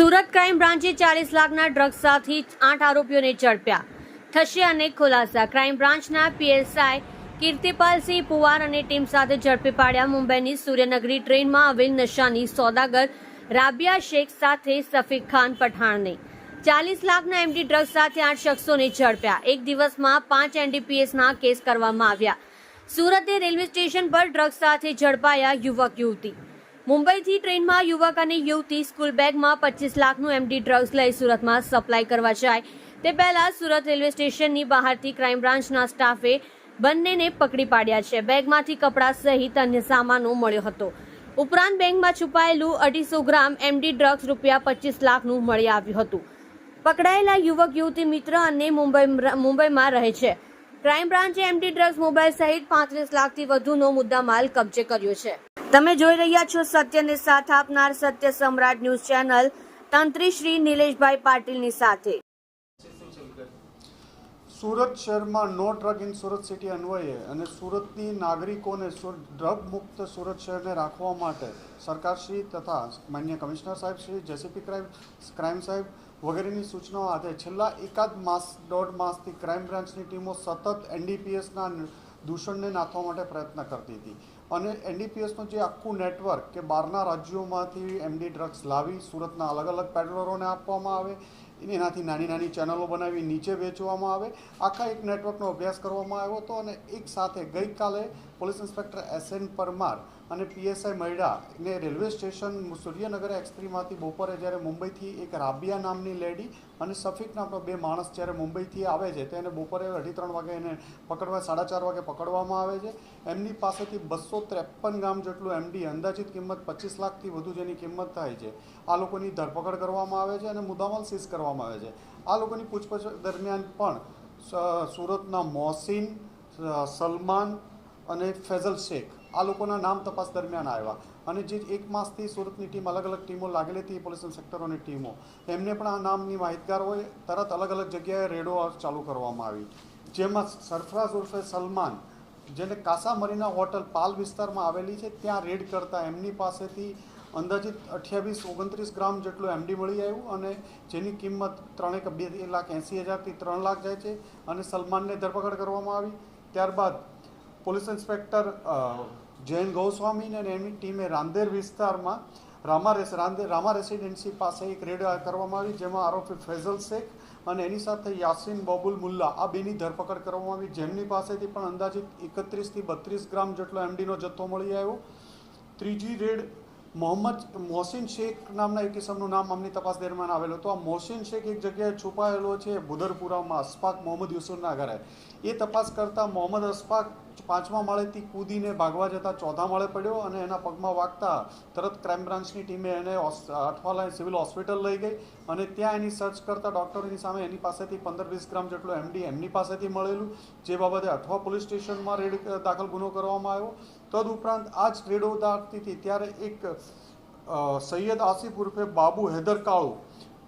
Surat crime બ્રાન્ચે ચાલીસ લાખના drugs સાથે આઠ આરોપીઓને ઝડપ્યા. થશે અનેક ખુલાસા. ક્રાઇમ બ્રાન્ચના પીએસઆઈ કીર્તિપાલસિંહ પુવાર અને ટીમ સાથે ઝડપી પાડ્યા. મુંબઈની સૂર્યનગરી ટ્રેનમાં આવેલ નશાની સોદાગર રાબિયા શેખ સાથે સફીક ખાન પઠાણને. ચાલીસ લાખના એમડી ડ્રગ્સ સાથે આઠ શખ્સોને ઝડપ્યા. એક દિવસમાં પાંચ એનડીપીએસના કેસ કરવામાં આવ્યા. સુરતે રેલવે સ્ટેશન પર ડ્રગ્સ સાથે ઝડપાયા યુવક યુવતી મુંબઈથી ટ્રેનમાં યુવક અને યુવતી સ્કૂલ બેગમાં પચીસ લાખનું એમડી ડ્રગ્સ લઈ સુરતમાં સપ્લાય કરવા જાય. તે પહેલા સુરત રેલવે સ્ટેશનની બહારથી ક્રાઇમ બ્રાન્ચના સ્ટાફે બંનેને પકડી પાડ્યા છે. બેગમાંથી કપડાં સહિત અન્ય સામાનો મળ્યો હતો. ઉપરાંત બેંકમાં છુપાયેલું અઢીસો ગ્રામ એમડી ડ્રગ્સ રૂપિયા પચીસ લાખનું મળી આવ્યું હતું. પકડાયેલા યુવક, યુવતી, મિત્ર અને મુંબઈ મુંબઈમાં રહે છે. ક્રાઇમ બ્રાન્ચે એમડી ડ્રગ્સ મોબાઈલ સહિત પાંત્રીસ લાખથી વધુનો મુદ્દામાલ કબજે કર્યો છે. તમે જોઈ રહ્યા છો સત્યને સાથ આપનાર સત્ય સમ્રાટ ન્યૂઝ ચેનલ, તંત્રી શ્રી નિલેશભાઈ પાટીલની સાથે. સુરત શહેરમાં no drug in Surat city અન્વયે અને સુરતની નાગરિકોને ડ્રગ મુક્ત સુરત શહેરને રાખવા માટે સરકારશ્રી તથા માન્ય કમિશનર સાહેબ શ્રી, જેસીપી ક્રાઇમ ક્રાઇમ સાહેબ વગેરેની સૂચનાઓ આધારે છેલ્લા એકાદ માસ, દોઢ માસથી ક્રાઇમ બ્રાન્ચની ટીમો સતત એનડીપીએસના દૂષણને નાથવા માટે પ્રયત્ન કરતી હતી. અને એનડીપીએસનું જે આખું નેટવર્ક કે બહારના રાજ્યોમાંથી એમડી ડ્રગ્સ લાવી, સુરતના અલગ અલગ પેડલરોને આપવામાં આવે એનાથી નાની નાની ચેનલો બનાવી, નીચે વેચવામાં આવે, આખા એક નેટવર્કનો અભ્યાસ કરવામાં આવ્યો હતો અને એક સાથે ગઈકાલે police inspector S N Parmar અને પીએસઆઈ મૈડા ને રેલવે સ્ટેશન સૂર્યનગર એક્સપ્રીમાંથી બપોરે જ્યારે મુંબઈથી એક રાબિયા નામની લેડી અને સફીક નામનો બે માણસ જ્યારે મુંબઈથી આવે છે, તેને બપોરે અઢી ત્રણ વાગે એને પકડવા, સાડા ચાર વાગે પકડવામાં આવે છે. એમની પાસેથી બસો ત્રેપન ગ્રામ જેટલું એમડી અંદાજિત કિંમત પચીસ લાખથી વધુ જેની કિંમત થાય છે. આ લોકોની ધરપકડ કરવામાં આવે છે અને મુદ્દામાલ સીઝ કરવામાં આવે છે. આ લોકોની પૂછપરછ દરમિયાન પણ સુરતના મોહસિન સલમાન અને ફેઝલ શેખ આ લોકોના નામ તપાસ દરમિયાન આવ્યા. અને જે એક માસથી સુરતની ટીમ અલગ અલગ ટીમો લાગેલી હતી, પોલીસ સેક્ટરોની ટીમો. એમને પણ આ નામની માહિતગાર હોય, તરત અલગ અલગ જગ્યાએ રેડો ચાલુ કરવામાં આવી. જેમાં સરફરાઝ ઉર્ફે સલમાન જેને કાસા મરીના હોટલ પાલ વિસ્તારમાં આવેલી છે, ત્યાં રેડ કરતા એમની પાસેથી અંદાજિત અઠ્યાવીસ ઓગણત્રીસ ગ્રામ જેટલું એમડી મળી આવ્યું અને જેની કિંમત ત્રણેક બે લાખ એંસી હજારથી ત્રણ લાખ જાય છે અને સલમાનને ધરપકડ કરવામાં આવી. ત્યારબાદ પોલીસ ઇન્સ્પેક્ટર જૈન ગૌસ્વામીને અને એમની ટીમે રાંદેર વિસ્તારમાં રામા રેસ રામા રેસિડેન્સી પાસે એક રેડ કરવામાં આવી, જેમાં આરોપી ફૈઝલ શેખ અને એની સાથે યાસીન બબુલ મુલ્લા. આ બેની ધરપકડ કરવામાં આવી. જેમની પાસેથી પણ અંદાજિત એકત્રીસથી બત્રીસ ગ્રામ જેટલો એમડીનો જથ્થો મળી આવ્યો. ત્રીજી રેડ મોહમ્મદ મોહસિન શેખ નામના એક કિસમનું નામ આમની તપાસ દરમિયાન આવેલું હતું. આ મોહસિન શેખ એક જગ્યાએ છુપાયેલો છે બુદરપુરામાં અસ્પાક મોહમ્મદ યુસુફના ઘરે. એ તપાસ કરતા મોહમ્મદ અશફાક પાંચમા માળેથી કૂદીને ભાગવા જતા ચોથા માળે પડ્યો અને એના પગમાં વાગતા તરત ક્રાઇમ બ્રાન્ચની ટીમે એને અઠવાલા સિવિલ હોસ્પિટલ લઈ ગઈ અને ત્યાં એની સર્ચ કરતા ડૉક્ટરોની સામે એની પાસેથી પંદર વીસ ગ્રામ જેટલો એમડી એમની પાસેથી મળેલું, જે બાબતે અઠવા પોલીસ સ્ટેશનમાં રેડ દાખલ ગુનો કરવામાં આવ્યો. તદઉપરાંત આ જ રેડો દાખતીથી ત્યારે એક સૈયદ આસિફ ઉર્ફે બાબુ હૈદર કાળુ